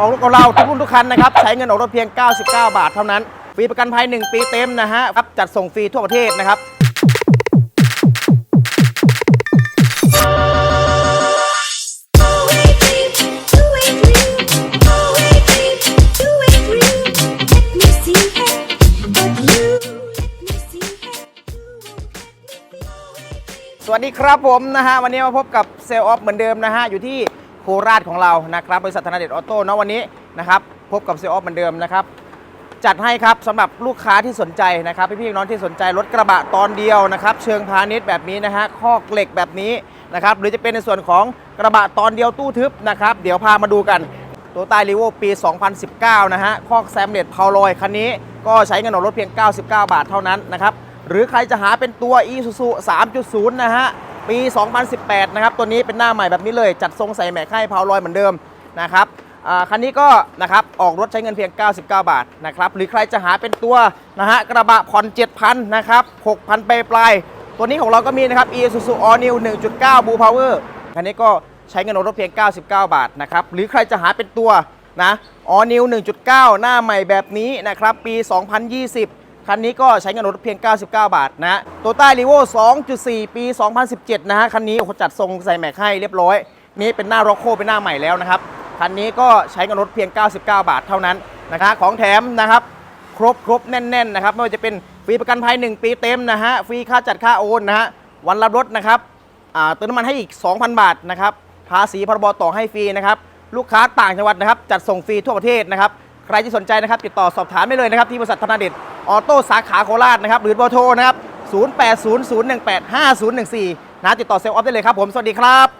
ออกรถของเราทุกรุ่นทุกคันนะครับใช้เงินออกรถเพียง 99 บาทเท่านั้นฟรีประกันภัย 1 ปีเต็มนะฮะครับจัดส่งฟรีทั่วประเทศนะครับ สวัสดีครับผมนะฮะวันนี้มาพบกับเซลล์ออฟเหมือนเดิมนะฮะอยู่ที่ โคราชของเรานะครับบริษัทธนาเดชออโต้เนาะวันนี้นะครับพบกับเซลล์ออฟเหมือนเดิมนะครับจัดให้ครับสำหรับลูกค้าที่สนใจนะครับพี่ๆน้องที่สนใจรถกระบะตอนเดียวนะครับเชิงพาณิชย์แบบนี้นะฮะคอกเหล็กแบบนี้นะครับหรือจะเป็นในส่วนของกระบะตอนเดียวตู้ทึบนะครับเดี๋ยวพามาดูกันตัวใต้รีโวปี 2019 นะฮะคอกแซมเลดพาวลอยคันนี้ก็ใช้เงินออกรถเพียง 99 บาทเท่านั้นนะครับหรือใครจะหาเป็นตัว Isuzu 3.0 นะฮะ ปี 2018 นะครับ ตัวนี้เป็นหน้าใหม่แบบนี้เลย จัดทรงใส่แม็กให้พาวลอยเหมือนเดิมนะครับคันนี้ก็นะครับออกรถใช้เงินเพียง 99 บาทนะครับหรือใครจะหาเป็นตัวนะฮะกระบะผ่อน 7,000 นะครับ 6,000ไปปลายตัวนี้ของเราก็มีนะครับ Isuzu All New 1.9 Blue Power คันนี้ก็ใช้เงินออกรถเพียง 99 บาทนะครับหรือใครจะหาเป็นตัวนะ All New 1.9 หน้าใหม่แบบนี้นะครับปี 2020 คันนี้ก็ใช้เงินรถเพียง 99 บาทนะโตต้ารีโว2.4 ปี 2017 นะฮะ คันนี้โอ้โหจัดทรงใส่แม็กให้เรียบร้อย นี่เป็นหน้าร็อกโคเป็นหน้าใหม่แล้วนะครับ คันนี้ก็ใช้เงินรถเพียง 99 บาทเท่านั้นนะครับของแถมนะครับครบครบแน่นๆนะครับไม่ว่าจะเป็นฟรีประกันภัย 1 ปีเต็มนะฮะ ฟรีค่าจัดค่าโอนนะฮะ วันรับรถนะครับอ่าเติมน้ำมันให้อีก 2,000 บาทนะครับ ภาษีพรบต่อให้ฟรีนะครับ ลูกค้าต่างจังหวัดนะครับ จัดส่งฟรีทั่วประเทศนะครับ ใครที่สนใจนะครับ ติดต่อสอบถามได้เลยนะครับ ที่บริษัทธนาเดชออโต้สาขาโคราชนะครับหรือเบอร์โทรนะครับ 0800185014 นะติดต่อเซลล์ออฟได้เลยครับผมสวัสดีครับ